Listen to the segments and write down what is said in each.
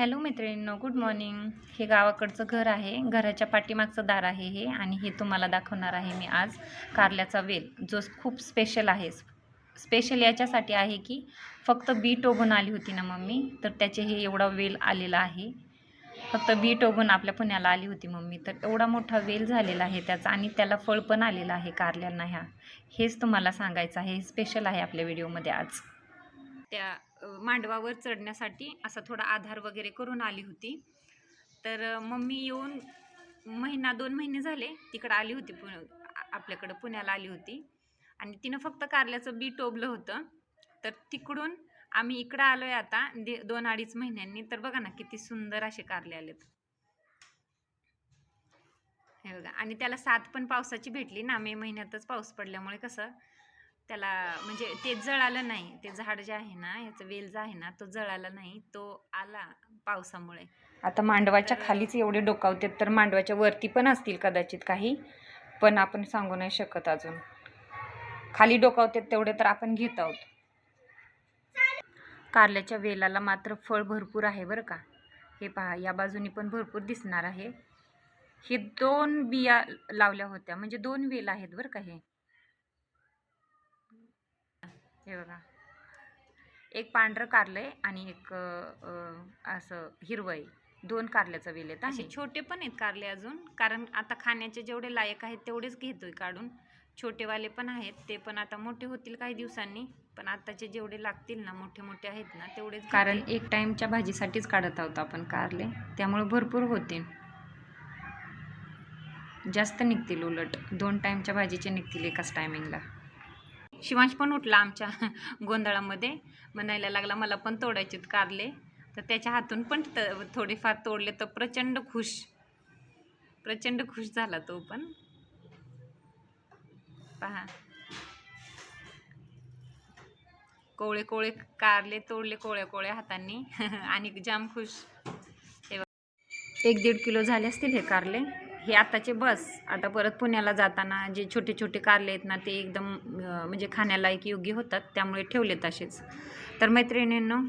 Hello मैत्रिणींनो good morning हे गावाकडचं घर आहे. घराच्या पाठीमागचं दार आहे हे आणि हे तुम्हाला दाखवणार आहे मी आज कारल्याचा वेल जो खूप स्पेशल आहे. स्पेशल याच्यासाठी आहे की फक्त बी टोबून आली होती ना मम्मी तर त्याचे हे एवढा वेल आलेला आहे. फक्त बी टोबून आपल्या पुण्याला आली होती मम्मी तर एवढा मोठा वेल झालेला आहे त्याचा आणि त्याला फळ पण आलेलं आहे कारल्यांना ह्या. हेच तुम्हाला सांगायचं आहे. हे स्पेशल आहे आपल्या व्हिडिओमध्ये आज. त्या मांडवावर चढण्यासाठी असा थोडा आधार वगैरे करून आली होती. तर मम्मी येऊन महिना दोन महिने झाले तिकडं आली होती पु आपल्याकडं पुण्याला आली होती. आणि तिनं फक्त कारल्याचं बी टोबलं होतं. तर तिकडून आम्ही इकडं आलो आहे आता दे दोन अडीच महिन्यांनी. तर बघा ना किती सुंदर असे कारले आलेत. हे बघा. आणि त्याला साथ पण पावसाची भेटली ना मे महिन्यातच पाऊस पडल्यामुळे कसं त्याला म्हणजे ते जळालं नाही. ते झाड जे आहे ना याचं वेल जो आहे ना तो जळाला नाही तो आला पावसामुळे. आता मांडवाच्या खालीच एवढे डोकावतात तर मांडवाच्या वरती पण असतील कदाचित काही पण आपण सांगू नाही शकत अजून. खाली डोकावतात तेवढे तर आपण घेत आहोत. कारल्याच्या वेलाला मात्र फळ भरपूर आहे बरं का. हे पहा या बाजूनी पण भरपूर दिसणार आहे. हे दोन बिया लावल्या होत्या म्हणजे दोन वेल आहेत बरं का हे. हे बघा. एक पांढरं कारलं आहे आणि एक असं हिरवं आहे दोन कारल्याचं वेल आहेत असे छोटे पण आहेत कारले अजून. कारण आता खाण्याचे जेवढे लायक आहेत तेवढेच घेतोय काढून. छोटेवाले पण आहेत ते पण आता मोठे होतील काही दिवसांनी. पण आताचे जेवढे लागतील ना मोठे मोठे आहेत ना तेवढेच कारण एक टाईमच्या भाजीसाठीच काढत आहोत आपण कारले. त्यामुळे भरपूर होतील. जास्त निघतील उलट. दोन टाईमच्या भाजीचे निघतील एकाच टायमिंगला शिवांश पण उठला आमच्या गोंधळामध्ये. म्हणायला लागला मला पण तोडायचेत कारले. तर त्याच्या हातून पण त थोडेफार तोडले तर प्रचंड खुश. प्रचंड खुश झाला तो पण. पहा. कोळे कोळे कारले तोडले कोळ्या कोळ्या हातांनी. आणि जाम खुश. एक दीड किलो झाले असतील हे कारले. हे आताचे बस. आता परत पुण्याला जाताना जे छोटे छोटे कारले आहेत ना ते एकदम म्हणजे खाण्यालायक योग्य होतात त्यामुळे ठेवलेत असेच. तर मैत्रिणींनो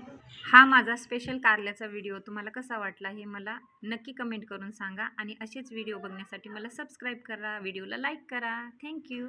हा माझा स्पेशल कारल्याचा व्हिडिओ तुम्हाला कसा वाटला हे मला नक्की कमेंट करून सांगा आणि असेच व्हिडिओ बघण्यासाठी मला सबस्क्राईब करा व्हिडिओला लाईक करा. थँक्यू